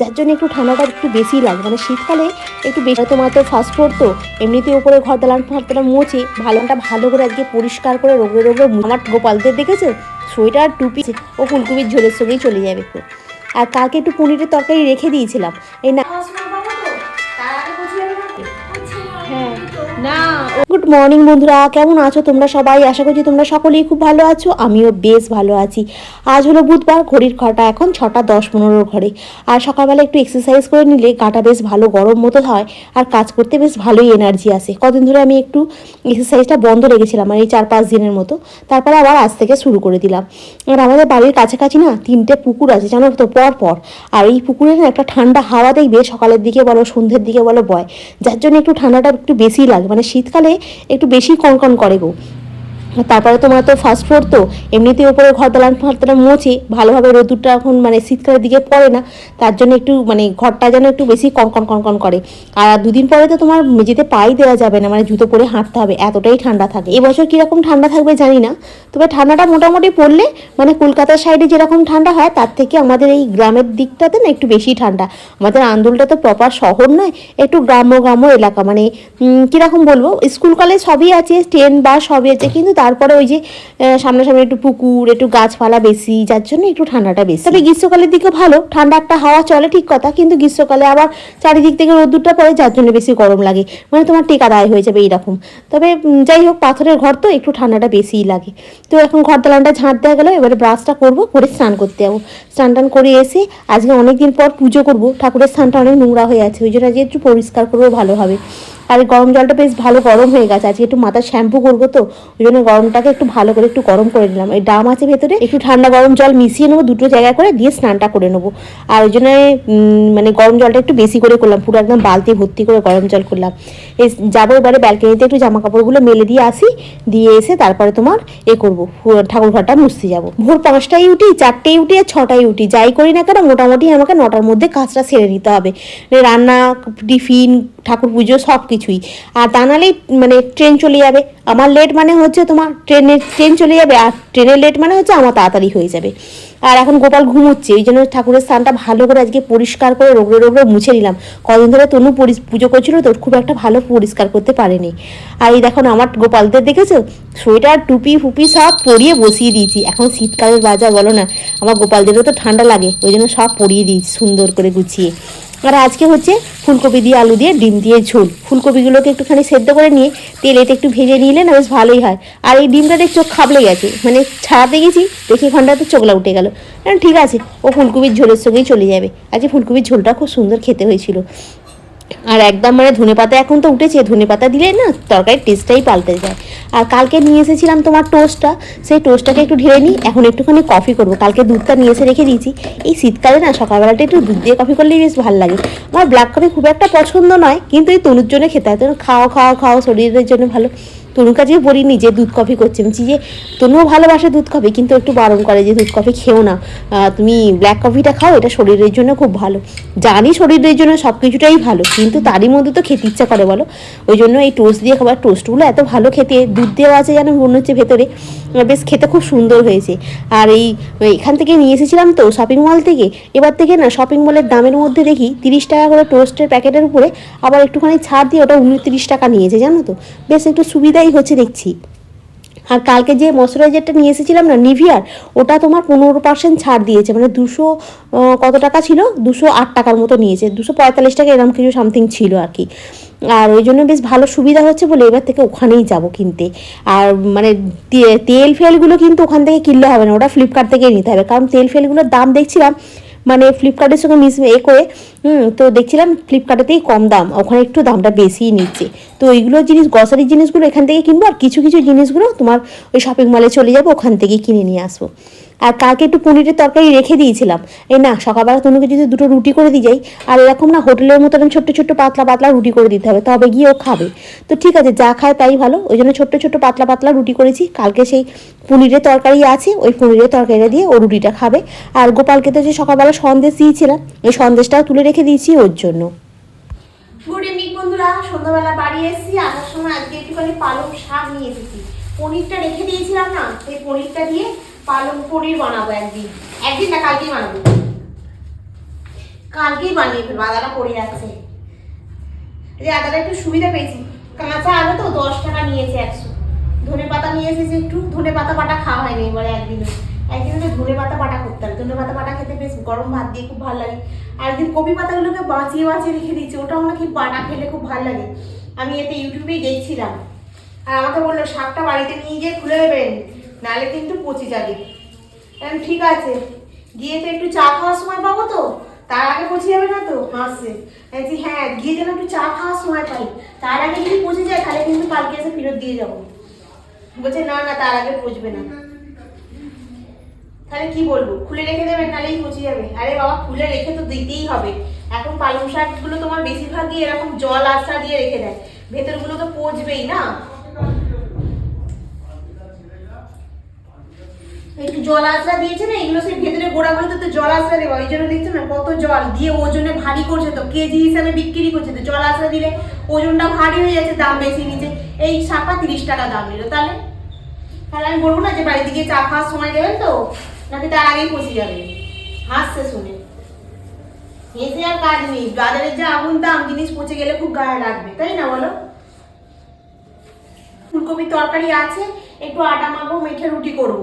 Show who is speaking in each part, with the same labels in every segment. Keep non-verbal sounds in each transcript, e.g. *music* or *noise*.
Speaker 1: যার জন্য একটু ঠান্ডাটা একটু বেশি লাগে। মানে শীতকালে একটু বেশি তোমার তো ফার্স্ট ফ্লোর তো এমনিতে ওপরে ঘর দালান ফালান মুছে, ভালোটা ভালো করে আজকে পরিষ্কার করে রোগে রোগে আমার গোপালদের দেখেছে? সোয়েটার, টুপি ও ফুলকপির ঝোলের সঙ্গেই চলে যাবে একটু আর কালকে একটু পনিরের তরকারি রেখে দিয়েছিলাম। এই না গুড মর্নিং বন্ধুরা। কেমন আছো তোমরা সবাই? আশা করছি তোমরা সকলেই খুব ভালো আছো। আমিও বেশ ভালো আছি। আজ হলো বুধবার, ঘড়ির ঘটা এখন ছটা দশ পনেরোর ঘরে আর সকালবেলা একটু এক্সারসাইজ করে নিলে গাটা বেশ ভালো গরম মতো হয় আর কাজ করতে বেশ ভালোই এনার্জি আসে। কদিন ধরে আমি একটু এক্সারসাইজটা বন্ধ রেখেছিলাম আর এই চার পাঁচ দিনের মতো। তারপরে আবার আজ থেকে শুরু করে দিলাম। আর আমাদের বাড়ির কাছাকাছি না তিনটে পুকুর আছে, জানো তো, পর পর। আর এই পুকুরে না একটা ঠান্ডা হাওয়া দেখবে, সকালের দিকে বলো, সন্ধ্যের দিকে বলো, বয়। যার জন্য একটু ঠান্ডাটা একটু বেশি লাগে। মানে শীতকালে একটু বেশি কনকন করে গো। তারপরে তোমার তো ফার্স্ট ফ্লোর তো এমনিতে ওপরে ঘর দালান ফালান মুছে, ভালোভাবে রোদুরটা এখন মানে শীতকালের দিকে পড়ে না, তার জন্য একটু মানে ঘরটা যেন একটু বেশি কনকন কনকন করে। আর দুদিন পরে তো তোমার মেঝেতে পাই দেওয়া যাবে না মানে জুতো পরে হাঁটতে হবে, এতটাই ঠান্ডা থাকে। এবছর কীরকম ঠান্ডা থাকবে জানি না, তবে ঠান্ডাটা মোটামুটি পড়লে মানে কলকাতার সাইডে যেরকম ঠান্ডা হয়, তার থেকে আমাদের এই গ্রামের দিকটাতে না একটু বেশি ঠান্ডা। আমাদের আন্দোলটা তো প্রপার শহর নয়, একটু গ্রাম্য গ্রাম্য এলাকা মানে কীরকম বলব, স্কুল কলেজ সবই আছে ট্রেন বাস সবই আছে, কিন্তু তারপরে ওই যে সামনাসামনি একটু পুকুর, একটু গাছপালা বেশি, যার জন্য একটু ঠান্ডাটা বেশি। তবে গ্রীষ্মকালের দিকে ভালো, ঠান্ডা একটা হাওয়া চলে, ঠিক কথা, কিন্তু গ্রীষ্মকালে আবার চারিদিক থেকে রোদ্দুরটা পড়ে, যার জন্য বেশি গরম লাগে। মানে তোমার টেকা দায় হয়ে যাবে এইরকম। তবে যাই হোক, পাথরের ঘর তো, একটু ঠান্ডাটা বেশিই লাগে। তো এখন ঘর দালানটা ঝাঁট দেওয়া গেলো, এবারে ব্রাশটা করব, করে স্নান করতে যাব। স্নান টান করে এসে, আজকে অনেকদিন পর পুজো করব। ঠাকুরের স্থানটা অনেক নোংরা হয়ে আছে, ওই জন্য আজকে একটু পরিষ্কার করব ভালোভাবে আর গরম জলটা বেশ ভালো গরম হয়ে গেছে। আজকে একটু মাথা শ্যাম্পু করব তো, ওই জন্য গরমটাকে একটু ভালো করে একটু গরম করে নিলাম। এই ডাম আছে ভেতরে, একটু ঠান্ডা গরম জল মিশিয়ে নেব, দুটো জায়গায় করে দিয়ে স্নানটা করে নেব। আর ওই জন্য মানে গরম জলটা একটু বেশি করে করলাম, পুরো একদম বালতি ভর্তি করে গরম জল করলাম। এই যাব এবারে ব্যালকনিতে একটু জামা কাপড়গুলো মেলে দিয়ে আসি, দিয়ে এসে তারপরে তোমার এ করব ফু- ঠাকুর ঘরটা মুছতে যাব। ভোর পাঁচটায় উঠি চারটেই উঠি আর ছটায় উঠি, যাই করি না কেন, মোটামুটি আমাকে নটার মধ্যে কাজটা সেরে নিতে হবে। রান্না, টিফিন ঠাকুর পুজো সব কিছুই আর তা নাহলেই মানে ট্রেন চলে যাবে। আমার লেট মানে হচ্ছে তোমার ট্রেনের ট্রেন চলে যাবে, আর ট্রেনের লেট মানে হচ্ছে আমার তাড়াতাড়ি হয়ে যাবে। আর এখন গোপাল ঘুমোচ্ছে, এই জন্য ঠাকুরের স্থানটা ভালো করে আজকে পরিষ্কার করে রোগড়ে রোগড়ে মুছে নিলাম। কদিন ধরে তনু পুজো করছিল, তো খুব একটা ভালো পরিষ্কার করতে পারেনি। আর এই দেখো আমার গোপালদের দেখেছ? সোয়েটার, টুপি ফুপি সব পরিয়ে বসিয়ে দিয়েছি। এখন শীতকালের বাজার বলো না, আমার গোপালদেরও তো ঠান্ডা লাগে, ওই জন্য সব পরিয়ে দিয়েছি সুন্দর করে গুছিয়ে। আর আজকে হচ্ছে ফুলকপি দিয়ে আলু দিয়ে ডিম দিয়ে ঝোল। ফুলকপিগুলোকে একটুখানি সেদ্ধ করে নিয়ে তেলেতে একটু ভেজে নিলে না বেশ ভালোই হয়। আর এই ডিমটা দেখ চোখ খাবলে গেছে। মানে ছাড়াতে গেছি, দেখি ঘন্টাতে চোখলা উঠে গেল। ঠিক আছে, ও ফুলকপির ঝোলের সঙ্গেই চলে যাবে। আজকে ফুলকপির ঝোলটা খুব সুন্দর খেতে হয়েছিল। আর একদম মানে ধনে পাতা এখন তো উঠেছে ধনে পাতা দিলে না তরকারির টেস্টটাই পাল্টে যায়। আর কালকে নিয়ে এসেছিলাম তোমার টোস্টটা সেই টোস্টটাকে একটু ঢেলে নিই, এখন একটুখানি কফি করব। কালকে দুধটা নিয়ে এসে রেখে দিয়েছি। এই শীতকালে না সকালবেলাটা একটু দুধ দিয়ে কফি করলেই বেশ ভালো লাগে। আমার ব্ল্যাক কফি খুব একটা পছন্দ নয়, কিন্তু এই তনুর জন্য খেতে হয়। তনু খাও খাও খাও, শরীরের জন্য ভালো। কাছে বলিনি যে দুধ কফি করছে। বলছি যে, তনুও ভালোবাসে দুধ কফি কিন্তু একটু বারণ করে যে দুধ কফি খেও না। তুমি ব্ল্যাক কফিটা খাও, এটা শরীরের জন্য খুব ভালো। জানি শরীরের জন্য সব কিছুটাই ভালো, কিন্তু তারই মধ্যে তো খেতে ইচ্ছা করে বলো। ওই জন্য এই টোস্ট দিয়ে খাবার টোস্টগুলো এত ভালো খেতে, দুধ দেওয়া আছে যেন মনে হচ্ছে ভেতরে। বেশ খেতে খুব সুন্দর হয়েছে। আর এই, এখান থেকে নিয়ে এসেছিলাম তো শপিং মল থেকে। এবার থেকে না শপিং মলের দামের মধ্যে দেখি তিরিশ টাকা করে টোস্টের প্যাকেটের উপরে আবার একটুখানি ছাড় দিয়ে ওটা উনত্রিশ টাকা নিয়েছে, জানো তো? বেশ একটু সুবিধাই হচ্ছে দেখছি। আর কালকে যে ময়শ্চারাইজারটা নিয়ে এসেছিলাম না নিভিয়ার ওটা তোমার পনেরো পার্সেন্ট ছাড় দিয়েছে। মানে দুশো কত টাকা ছিল? দুশো আট টাকার মতো নিয়েছে। দুশো পঁয়তাল্লিশ টাকা এরকম কিছু সামথিং ছিল আর কি। আর ওই জন্য বেশ ভালো সুবিধা হচ্ছে বলে এবার থেকে ওখানেই যাব কিনতে। আর মানে তেল ফেলগুলো কিন্তু ওখান থেকে কিনলে হবে না। ওটা ফ্লিপকার্ট থেকেই নিতে হবে। কারণ তেল ফেলগুলোর দাম দেখছিলাম মানে ফ্লিপকার্টের সঙ্গে মিস এ করে, হুম, তো দেখছিলাম ফ্লিপকার্টেতেই কম দাম, ওখানে একটু দামটা বেশিই নিচ্ছে। তো এইগুলো জিনিস গ্রসারি জিনিসগুলো এখান থেকে কিনবো, আর কিছু কিছু জিনিসগুলো তোমার ওই শপিং মলে চলে যাব, ওখান থেকে কিনে নিয়ে আসব। আর কালকে একটু পনিরের তরকারি রেখে দিয়েছিলাম। এই না, সকালবেলা তনুকে যদি দুটো রুটি করে দিয়ে যাই, আর এরকম না হোটেলের মতো ছোট্ট ছোট্ট পাতলা পাতলা রুটি করে দিতে হবে, তবে গিয়ে ও খাবে। তো ঠিক আছে, যা খায় তাই ভালো, ওই জন্য ছোট্ট ছোট্ট পাতলা পাতলা রুটি করেছি। কালকে সেই পনিরের তরকারি আছে, ওই পনিরের তরকারিটা দিয়ে ও রুটিটা খাবে। আর গোপালকে তো যে সকালবেলা সন্দেশ দিয়েছিলাম ওই সন্দেশটাও তুলে রেখে দিয়েছি ওর জন্য।
Speaker 2: গুড ইভিনিং বন্ধুরা। সন্ধ্যাবেলা বাড়ি এসেছি, আসার সময় আজকে একটুখানি পালং শাক নিয়ে এসেছি। পনিরটা রেখে দিয়েছিলাম না, সেই পনিরটা দিয়ে পালং পনির বানাবো একদিন। একদিন না, কালকেই বানাবো।
Speaker 1: কালকেই বানিয়ে ফেলব, আদাটা পড়ে যাচ্ছে যে আদাটা একটু সুবিধা পেয়েছি। কাঁচা আদা তো দশ টাকা নিয়েছে একশো। ধনে পাতা নিয়ে এসেছি একটু, ধনে পাতা বাটা খাওয়া হয়নি এবারে একদিনে। একদিন তো ধনে পাতা বাটা করতে হবে। ধনে পাতা বাটা খেতে বেশ গরম ভাত দিয়ে খুব ভালো লাগে। আর একদিন কপি পাতাগুলোকে বাঁচিয়ে বাঁচিয়ে রেখে দিচ্ছি ওটাও নাকি বাটা খেলে খুব ভালো লাগে। আমি এতে ইউটিউবেই দেখছিলাম। আর আমাকে বলল, শাকটা বাড়িতে নিয়ে গিয়ে খুলে দেবেন। নাহলে কিন্তু পচে যাবে। ঠিক আছে গিয়ে তো একটু চা খাওয়ার সময় পাবো তো? তার আগে পচে যাবে না তো? হাসছে বলছি, হ্যাঁ গিয়ে যেন একটু চা খাওয়ার সময় পাই। তার আগে যদি পচে যায় তাহলে কিন্তু কালকে এসে ফেরত দিয়ে যাব। বলছে না না তার আগে পচবে না। তাহলে কি বলব? খুলে রেখে দেবেন নাহলেই পচে যাবে। আরে বাবা খুলে রেখে তো দিতেই হবে। এখন পালং শাকগুলো তোমার বেশিরভাগই এরকম জল আশ্রা দিয়ে রেখে দেয়। ভেতরগুলো তো পচবেই না? একটু জল আশ্রা দিয়েছে না, এগুলো সেই ভেতরে গোড়াগুলোতে তো জল আশ্রা দেওয়া, ওই জন্য দেখছ না কত জল দিয়ে ওজনে ভারী করছে তো, কেজি হিসাবে বিক্রি করছে তো, জল আশ্রা দিলে ওজনটা ভারী হয়ে যাচ্ছে, দাম বেশি নিচে, এই শাকটা তিরিশ টাকা দাম নিল, তাহলে? তাহলে আমি বলব না যে বাড়িতে গিয়ে চা খাওয়ার সময় দেবেন তো, নাকি তার আগেই পচে যাবে? হাসছে শুনে। এসে আর কাজ নেই বাজারের যা আগুন দাম, জিনিস পচে গেলে খুব গায়ে লাগবে, তাই না বলো? ফুলকপির তরকারি আছে, একটু আটা মাখবো, মেখে রুটি করব।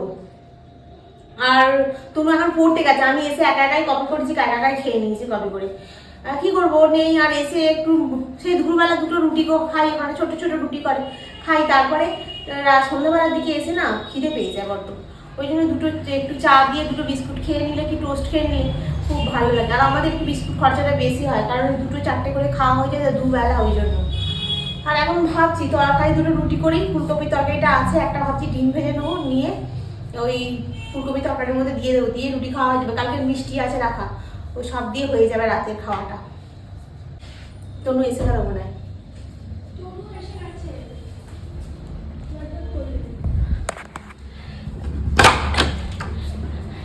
Speaker 1: আর তুমি এখন পড়তে গেছে, আমি এসে একা একাই কপি করেছি একা একাই খেয়ে নিয়েছি কপি করে। কি করব, নেই, আর এসে একটু সেই দুপুরবেলা দুটো রুটি খাই মানে ছোট ছোট রুটি করে, খাই, তারপরে সন্ধ্যাবেলার দিকে এসে না খিদে পেয়ে যায় বড্ড। ওই জন্য দুটো একটু চা দিয়ে দুটো বিস্কুট খেয়ে নিলে কি টোস্ট খেয়ে নিই খুব ভালো লাগে। আর আমাদের একটু বিস্কুট খরচাটা বেশি হয়, কারণ দুটো চারটে করে খাওয়া হয়ে যায় দুবেলা ওই জন্য। আর এখন ভাবছি, তরকারি দুটো রুটি করি ফুলকপি তরকারিটা আছে, একটা ভাবছি ডিম ভেজে নেব, নিয়ে ওই ফুলকপি তরকারির মধ্যে দিয়ে দেবো দিয়ে রুটি খাওয়া হয়ে যাবে। কালকে মিষ্টি আছে রাখা। ওই সব দিয়ে হয়ে যাবে রাতের খাওয়াটা। তনু এসে গেল মনে হয়।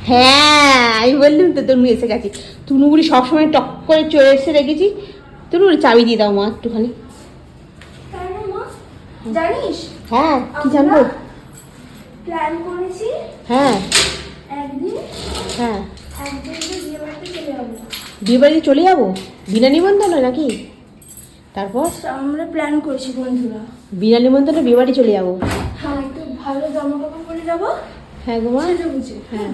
Speaker 1: হ্যাঁ আমি বললাম তো তনু এসে গেছে। তনুগুলি সবসময় টক করে চলে এসে রেখেছি তনুর চাবি দিয়ে দাও মা একটুখানি।
Speaker 3: জানিস?
Speaker 1: হ্যাঁ কি জানব?
Speaker 3: প্ল্যান করেছি।
Speaker 1: হ্যাঁ।
Speaker 3: একদিন
Speaker 1: হ্যাঁ।
Speaker 3: একদিনকে বিয়ে বাড়িতে চলে যাব।
Speaker 1: বিয়ে বাড়িতে চলে যাব? বিনা নিমন্ত্রণ নাকি? তারপর?
Speaker 3: আমরা প্ল্যান করেছি বন্ধুরা।
Speaker 1: বিনা নিমন্ত্রণে বিয়ে বাড়ি চলে যাব?
Speaker 3: হ্যাঁ একটু ভালো জামা কাপড় পরে যাব।
Speaker 1: হ্যাঁ গো মা। হ্যাঁ।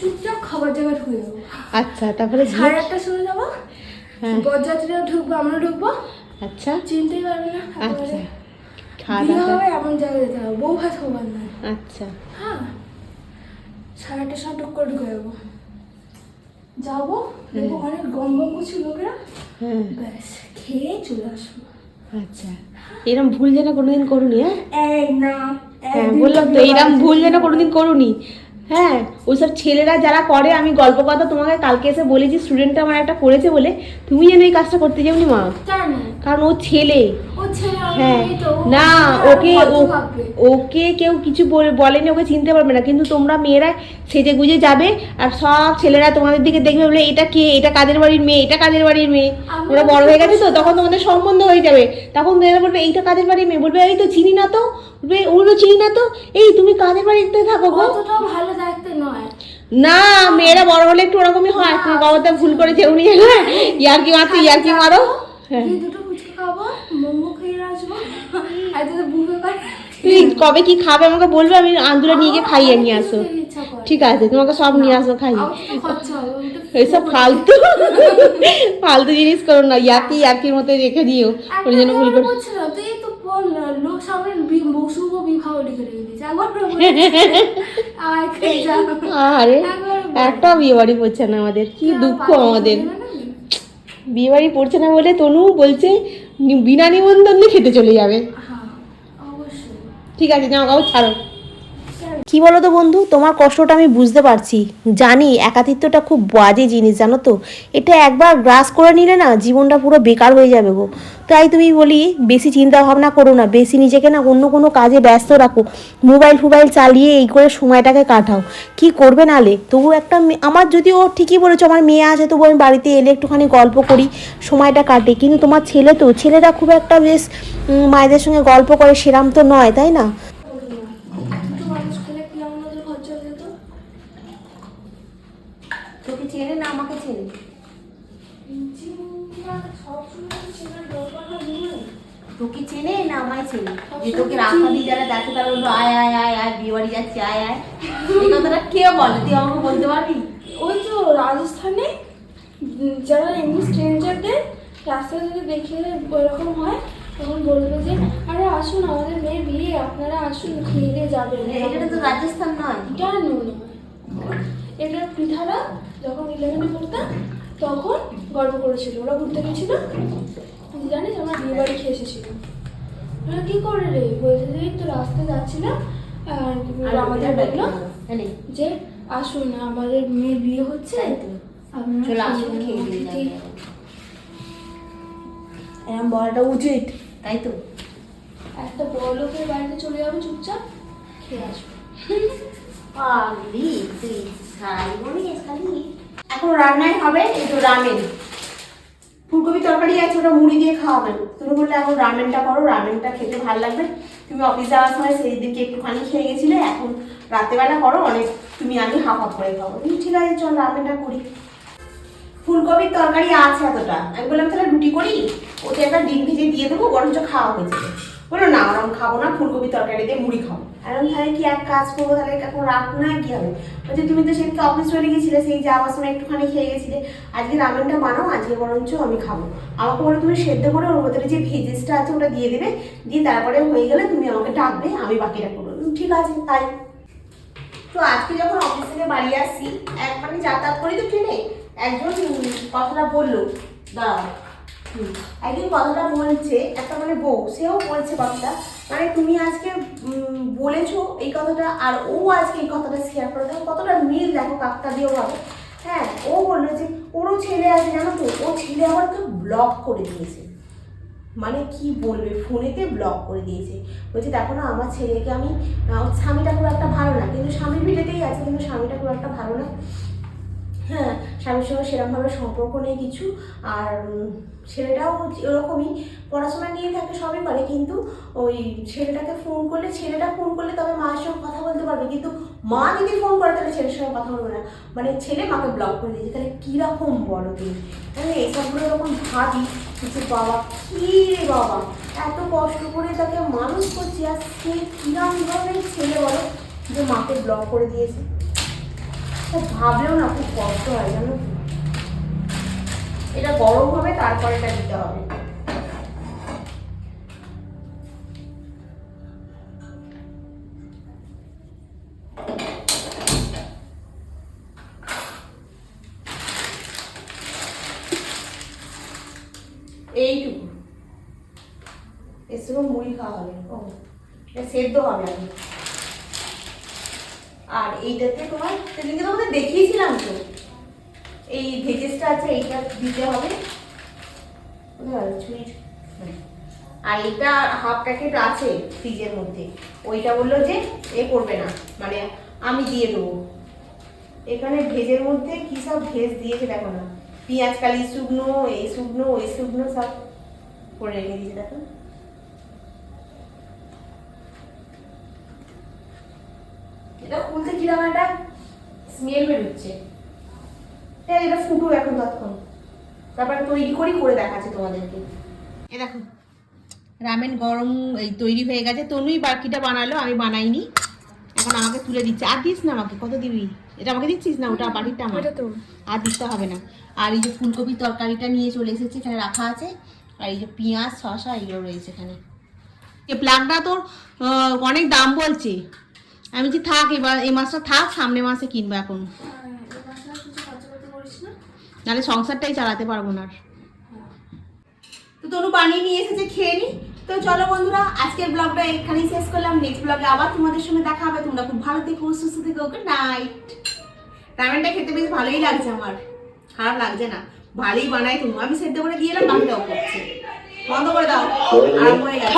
Speaker 3: চুপচাপ খাবার জায়গায় ঢুকে যাব।
Speaker 1: আচ্ছা তারপরে
Speaker 3: সাড়ে আটটার সময় যাব।
Speaker 1: হ্যাঁ।
Speaker 3: বরযাত্রীরা ঢুকবো আমরা ঢুকবো।
Speaker 1: আচ্ছা।
Speaker 3: চিনতেই পারবে না।
Speaker 1: আচ্ছা। খাওয়া দাওয়া
Speaker 3: এমন জায়গায় যেতে হবে। বউ ভাত হবার নয়
Speaker 1: আচ্ছা।
Speaker 3: হ্যাঁ সাড়ে আটটার সময় টুক করে ঢুকে যাব যাব দেখব অনেক গম গম করছে লোকেরা
Speaker 1: হ্যাঁ
Speaker 3: ব্যাস খেয়ে চলে আসব।
Speaker 1: আচ্ছা। এরম ভুল যেন কোনোদিন করুনি হ্যাঁ?
Speaker 3: এই না
Speaker 1: হ্যাঁ বললাম তো
Speaker 3: এরম
Speaker 1: ভুল যেন কোনোদিন করুনি। হ্যাঁ ওইসব ছেলেরা যারা করে আমি গল্প কথা তোমাকে কালকে এসে বলেছি স্টুডেন্টটা আমার একটা করেছে বলে তুমি যেন এই কাজটা করতে যাওনি মা? কারণ ও ছেলে। হ্যাঁ। না ওকে ওকে কেউ কিছু বলে- বলেনি ওকে চিনতে পারবে না। কিন্তু তোমরা মেয়েরা সেজে গুজে যাবে আর সব ছেলেরা তোমাদের দিকে দেখবে বলে এটা কে? এটা কাদের বাড়ির মেয়ে? এটা কাদের বাড়ির মেয়ে? ওরা বড় হয়ে গেছে তো তখন তোমাদের সম্বন্ধ হয়ে যাবে। তখন মেয়েরা বলবে এইটা কাদের বাড়ির মেয়ে? বলবে এই তো চিনি না তো। বলবে ওগুলো চিনি না তো? এই তুমি কাদের বাড়িতে থাকো গো?
Speaker 3: ভালো দেখতে নয়।
Speaker 1: না মেয়েরা বড় হলে একটু ওরকমই হয়। তুমি বাবাটা ভুল করে যেউনি ইয়ার্কি মারতে ইয়ার্কি মারো।
Speaker 3: দুটো ফুচকা খাব মোমো খেয়ে আসব। আর যদি বুকে করে
Speaker 1: তুমি কবে কি খাবে আমাকে বলবে? আমি আন্দুলে নিয়ে গিয়ে খাইয়ে নিয়ে আসো। ঠিক আছে তোমাকে সব নিয়ে আসো খাইয়ে।
Speaker 3: তো
Speaker 1: এইসব ফালতু। ফালতু জিনিস করো না ইয়াকি ইয়াকির মতো রেখে দিও। ওর জন্য ভুল করে
Speaker 3: তুই তো লোক সামনে বি- শুভ বিবাহ লিখে রেখে দিয়েছে। একবার *laughs*
Speaker 1: আরে। একটা বিয়ে বাড়ি পড়ছে না আমাদের কি দুঃখ আমাদের। বিয়ে বাড়ি পড়ছে না বলে তনু বলছে বিনা নিমন্ত্রণ খেতে চলে যাবে।
Speaker 3: হ্যাঁ
Speaker 1: ঠিক আছে জামা কাপড় ছাড়ো।
Speaker 4: কি বলো তো বন্ধু? তোমার কষ্টটা আমি বুঝতে পারছি। জানি একাতিত্বটা খুব বাজে জিনিস, জানো তো? এটা একবার গ্রাস করে নিলে না জীবনটা পুরো বেকার হয়ে যাবে গো। তাই তুমি বলি, বেশি চিন্তা ভাবনা করো না, বেশি নিজেকে না অন্য কোনো কাজে ব্যস্ত রাখো। মোবাইল ফোবাইল চালিয়ে এই করে সময়টাকে কাটাও। কি করবে নালে? তবু একটা আমার যদি ও ঠিকই বলেছ, আমার মেয়ে আছে, তবু আমি বাড়িতে এলে একটুখানি গল্প করি, সময়টা কাটে। কিন্তু তোমার ছেলে তো, ছেলেরা খুব একটা বেশ মায়েদের সঙ্গে গল্প করে, সেরাম তো নয়, তাই না
Speaker 3: একটু মানুষ খেলে কি আমাদের খরচা হয়ে যেত
Speaker 1: তোকে চেনে না আমাকে চেনে। তোকে চেনে না আমায় চেনে? যে তোকে রাস্তা দিয়ে যারা দেখে তারা বলল আয় আয় আয় আয় বিয়ে বাড়ি যাচ্ছে আয় আয়। এই কথাটা কে বলে? তুই আমাকে বলতে পারবি?
Speaker 3: ওই তো রাজস্থানে যারা এমনি স্ট্রেঞ্জারদের রাস্তা যদি দেখে ওরকম হয় তখন বলবে যে আরে আসুন আমাদের মেয়ের বিয়ে আপনারা আসুন খেয়ে দিয়ে যাবেন।
Speaker 1: এটা তো রাজস্থান নয়।
Speaker 3: কেন নয়। এটা পৃথারা যখন ইলেভেনে পড়তাম তখন গল্প করেছিল। ওরা ঘুরতে গেছিল। তুই জানিস আমার বিয়ে বাড়ি খেয়ে এসেছিল। ওরা কি করে রে? বলছে যে তো রাস্তায় যাচ্ছিলাম। আর আমাদের বলল যে আসুন আমাদের মেয়ের বিয়ে হচ্ছে। আপনারা
Speaker 1: আসুন
Speaker 3: খেয়ে। এরম বলাটা উচিত।
Speaker 1: তাই তো।
Speaker 3: একটা বড় লোকের বাড়িতে চলে যাব চুপচাপ খেয়ে আসব
Speaker 1: পাগলি তুই এখন রান্নায় হবে তো রামেন। ফুলকপি তরকারি আছে, ওটা মুড়ি দিয়ে খাওয়াবেন তুমি বললে এখন রামেনটা করো, রামেনটা খেতে ভালো লাগবে। তুমি অফিস যাওয়ার সময় সেই দিনকে একটুখানি খেয়ে গেছিলে, এখন রাত্রেবেলা করো, অনেক তুমি আমি হাফ হাফ করে খাব তুমি ঠিক আছে, চল রামেনটা করি। ফুলকপির তরকারি আছে এতটা। আমি বললাম, তাহলে রুটি করি? ওতে একটা ডিম ভেজে দিয়ে দেবো, বরঞ্চ খাওয়া হয়েছে বলল, না ওরকম খাব না, ফুলকপি তরকারি দিয়ে মুড়ি খাব। আমি তাহলে কি এক কাজ করব, তাহলে এখন রাত না কি হবে? বলছে, তুমি তো সেদিকে অফিস চলে গেছিলে সেই যাওয়ার সময় একটুখানি খেয়ে গেছিলে। আজকে রামেনটা বানাও, আজকে বরঞ্চ আমি খাব। আমাকে বলে তুমি সেদ্ধ করে ওর ভেতরে যে ভেজেসটা আছে ওটা দিয়ে দেবে, দিয়ে তারপরে হয়ে গেলে তুমি আমাকে ডাকবে, আমি বাকিটা করব। ঠিক আছে, তাই। তো আজকে যখন অফিস থেকে বাড়ি আসছি এক মানে যাতায়াত করি তো ট্রেনে, একজন কথাটা বলল, দাঁড়াও। একজন কথাটা বলছে, একটা মানে বউ, সেও বলছে কথাটা। মানে তুমি আজকে বলেছ এই কথাটা, আর ও আজকে এই কথাটা শেয়ার করে দেখো কতটা মিল দেখো কাকটা দিয়েও ভাবে হ্যাঁ ও বলল যে, ওরও ছেলে আছে, জানো তো? ও ছেলে তো ব্লক করে দিয়েছে। মানে কি বলবে? ফোনেতে ব্লক করে দিয়েছে। বলছে, দেখো না, আমার ছেলেকে আমি স্বামীটা খুব একটা ভালো না। কিন্তু স্বামীর ভিটেতেই আছে, কিন্তু স্বামীটা খুব একটা ভালো না। হ্যাঁ স্বামীর সঙ্গে সেরকমভাবে সম্পর্ক নেই কিছু। আর ছেলেটাও ওরকমই। পড়াশোনা নিয়ে থাকে সবই পারে কিন্তু ওই ছেলেটাকে ফোন করলে, ছেলেটা ফোন করলে তবে মায়ের সঙ্গে কথা বলতে পারবে। কিন্তু মা যদি ফোন করে, তাহলে ছেলের সঙ্গে কথা বলবে না। মানে ছেলে মাকে ব্লক করে দিয়েছে। তাহলে কীরকম বলো তুমি? তাহলে এইসবগুলো যখন ভাবি। যে বাবা, কী রে বাবা? এত কষ্ট করে তাকে মানুষ করছি। আর সে কিরম ধরনের ছেলে বলো, যে মাকে ব্লক করে দিয়েছে? ভাবলেও না, খুব কষ্ট হয় জানো এটা গরম হবে, তারপরে এটা দিতে হবে। এইটুকু। সঙ্গে মুড়ি খাওয়া হবে। ও, এটা সেদ্ধ হবে আর এইটাতে তোমার সেদিনকে তোমাদের দেখিয়েছিলাম তো। এই ভেজেসটা আছে, এইটা দিতে হবে? হুম। আর এটা হাফ প্যাকেট আছে ফ্রিজের মধ্যে। ওইটা বলল যে এ করবে না মানে আমি দিয়ে দেবো। এখানে ভেজের মধ্যে কি সব ভেজ দিয়েছে দেখো না। পেঁয়াজ, কালি, শুকনো, এই শুকনো, ওই শুকনো সব করে রেখে দিয়েছে, দেখো। এটা খুলতে কীরকম একটা স্মেল বেরোচ্ছে। এটা ফুটুক এখন তৎক্ষণ। তারপরে তৈরি করি করে দেখাচ্ছে তোমাদেরকে। এ দেখো রামেন গরম এই তৈরি হয়ে গেছে। তনুই বাকিটা বানালো আমি বানাইনি। এখন আমাকে তুলে দিচ্ছে। আর দিস না আমাকে কত দিবি? এটা আমাকে দিচ্ছিস না? ওটা বাটিরটা আমার।
Speaker 3: তো।
Speaker 1: আর দিতে হবে না। আর এই যে ফুলকপির তরকারিটা নিয়ে চলে এসেছে এখানে রাখা আছে। আর এই যে পেঁয়াজ শসা এগুলো রয়েছে এখানে। এই প্লাগটা তোর অনেক দাম বলছে। আমি যে থাক এবার এই মাসটা থাক সামনে মাসে কিনবো এখন।
Speaker 3: আর এই মাসে আর কিছু খরচা করতে পারিস না
Speaker 1: নাহলে সংসারটাই চালাতে পারব না আর। তো তনু বানিয়ে নিয়ে এসেছে খেয়ে নি। তো চলো বন্ধুরা আজকের ব্লগটা এখানেই শেষ করলাম। নেক্সট ব্লগে আবার তোমাদের সঙ্গে দেখা হবে। তোমরা খুব ভালো থেকো সুস্থ থেকো গুড নাইট। রামেনটা খেতে বেশ ভালোই লাগছে আমার। খারাপ লাগছে না। ভালোই বানাই তুমি আমি সেদ্ধ করে দিয়ে এলাম বাকিটাও করছে। বন্ধ করে দাও আরম্ভ হয়ে গেছে।